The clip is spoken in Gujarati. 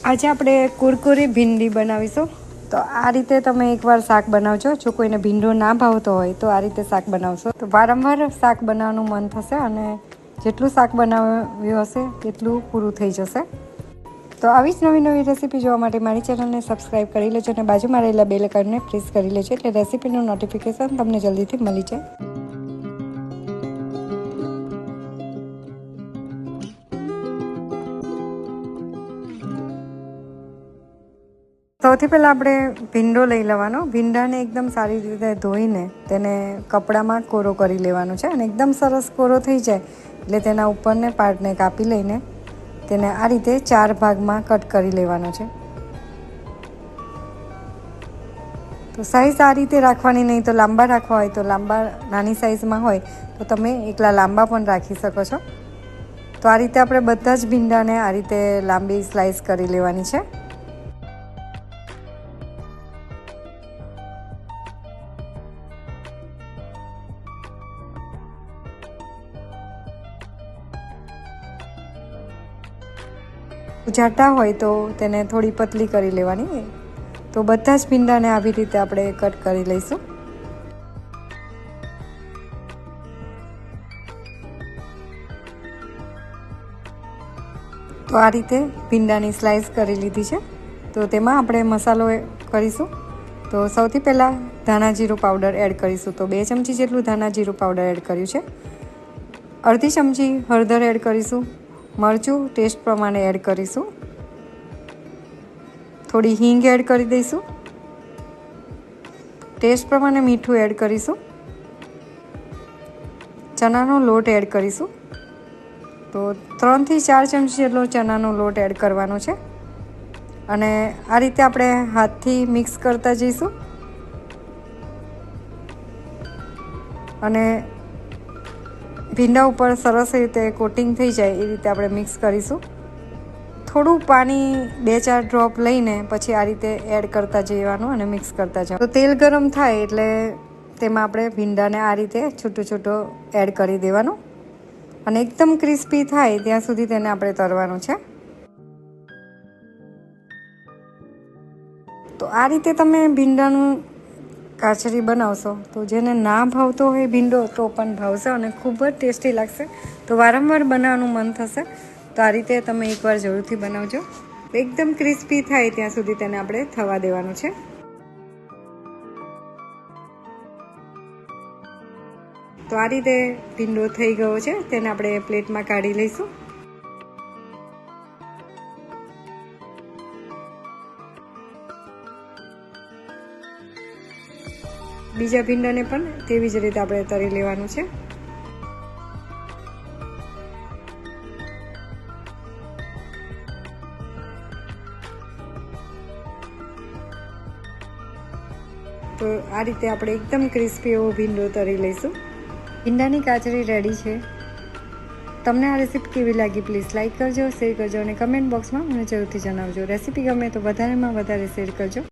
આજે આપણે કુરકુરી ભીંડી બનાવીશું. તો આ રીતે તમે એકવાર શાક બનાવજો. જો કોઈને ભીંડો ના ભાવતો હોય તો આ રીતે શાક બનાવશો. તો વારંવાર શાક બનાવવાનું મન થશે અને જેટલું શાક બનાવ્યું હશે તેટલું પૂરું થઈ જશે. તો આવી જ નવી નવી રેસીપી જોવા માટે મારી ચેનલને સબસ્ક્રાઈબ કરી લેજો અને બાજુમાં રહેલા બે આઇકનને પ્રેસ કરી લેજો એટલે રેસીપીનું નોટિફિકેશન તમને જલ્દીથી મળી જાય. સૌથી પહેલાં આપણે ભીંડો લઈ લેવાનો. ભીંડાને એકદમ સારી રીતે ધોઈને તેને કપડામાં કોરો કરી લેવાનો છે અને એકદમ સરસ કોરો થઈ જાય એટલે તેના ઉપરને પાર્ટને કાપી લઈને તેને આ રીતે ચાર ભાગમાં કટ કરી લેવાનો છે. તો સાઈઝ આ રીતે રાખવાની નહીં તો લાંબા રાખવા હોય, તો લાંબા નાની સાઈઝમાં હોય તો તમે એકલા લાંબા પણ રાખી શકો છો. તો આ રીતે આપણે બધા જ ભીંડાને આ રીતે લાંબી સ્લાઈસ કરી લેવાની છે. જાટા હોય તો તેને થોડી પતલી કરી લેવાની. તો બધા જ ભીંડાને આવી રીતે આપણે કટ કરી લઈશું. તો આ રીતે ભીંડાની સ્લાઇસ કરી લીધી છે. તો તેમાં આપણે મસાલો કરીશું. તો સૌથી પહેલાં ધાણા જીરું પાવડર એડ કરીશું. તો બે ચમચી જેટલું ધાણા જીરું પાવડર એડ કર્યું છે. અડધી ચમચી હળદર એડ કરીશું. મરચું ટેસ્ટ પ્રમાણે એડ કરીશું. થોડી હિંગ એડ કરી દઈશું. ટેસ્ટ પ્રમાણે મીઠું એડ કરીશું. ચણાનો લોટ એડ કરીશું. તો ત્રણથી ચાર ચમચી જેટલો ચણાનો લોટ એડ કરવાનો છે. અને આ રીતે આપણે હાથથી મિક્સ કરતા જઈશું. અને ભીંડા ઉપર સરસ રીતે કોટિંગ થઈ જાય એ રીતે આપણે મિક્સ કરીશું. થોડું પાણી બે ચાર ડ્રોપ લઈને પછી આ રીતે એડ કરતા જવાનું અને મિક્સ કરતા જવાનું. તો તેલ ગરમ થાય એટલે તેમાં આપણે ભીંડાને આ રીતે છૂટું છૂટું એડ કરી દેવાનું. અને એકદમ ક્રિસ્પી થાય ત્યાં સુધી તેને આપણે તરવાનું છે. તો આ રીતે તમે ભીંડાનું કાચરી બનાવશો, તો જેને ના ભાવતો હોય ભીંડો, તો પણ ભાવશે અને ખૂબ જ ટેસ્ટી લાગશે. તો વારંવાર બનાવવાનું મન થશે, તો આ રીતે તમે એકવાર જરૂરથી બનાવજો. એકદમ ક્રિસ્પી થાય ત્યાં સુધી તેને આપણે થવા દેવાનું છે. તો આ રીતે ભીંડો થઈ ગયો છે, તેને આપણે પ્લેટમાં કાઢી લઈશું. બીજા ભીંડાને પણ તેવી જ રીતે આપણે તરી લેવાનું છે. તો આ રીતે આપણે એકદમ ક્રિસ્પી એવો ભીંડો તરી લઈશું. ભીંડાની કાચરી રેડી છે. તમને આ રેસીપી કેવી લાગી પ્લીઝ લાઇક કરજો, શેર કરજો અને કમેન્ટ બોક્સમાં મને જરૂરથી જણાવજો. રેસીપી ગમે તો વધારેમાં વધારે શેર કરજો.